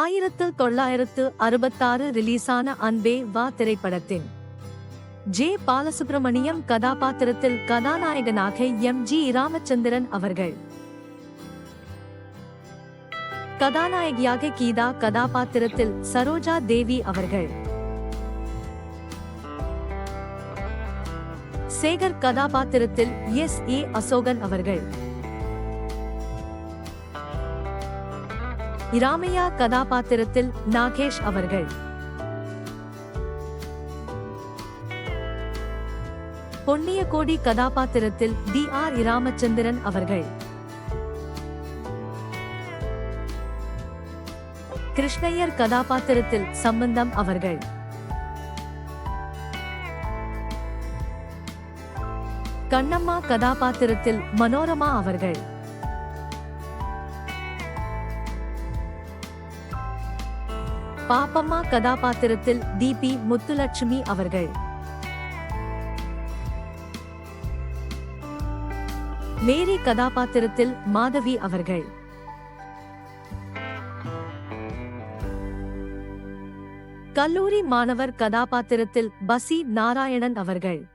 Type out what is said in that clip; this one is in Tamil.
ஆயிரத்து தொள்ளாயிரத்து அறுபத்தாறு ரிலீஸான அன்பே வா திரைப்படத்தின். ஜே பாலசுப்ரமணியம் கதாபாத்திரத்தில் கதாநாயகனாக எம் ஜி ராமச்சந்திரன் அவர்கள். கதாநாயகியாக கீதா கதாபாத்திரத்தில் சரோஜா தேவி அவர்கள். சேகர் கதாபாத்திரத்தில் எஸ் ஏ அசோகன் அவர்கள். இராமையா கதாபாத்திரத்தில் நாகேஷ் அவர்கள். பொன்னிய கோடி கதாபாத்திரத்தில் டி ஆர் இராமச்சந்திரன் அவர்கள். கிருஷ்ணய்யர் கதாபாத்திரத்தில் சம்பந்தம் அவர்கள். கண்ணம்மா கதாபாத்திரத்தில் மனோரமா அவர்கள். பாப்பம்மா கதாபாத்திரத்தில் டிபி முத்துலட்சுமி அவர்கள். மேரி கதாபாத்திரத்தில் மாதவி அவர்கள். கல்லூரி மாணவர் கதாபாத்திரத்தில் பசி நாராயணன் அவர்கள்.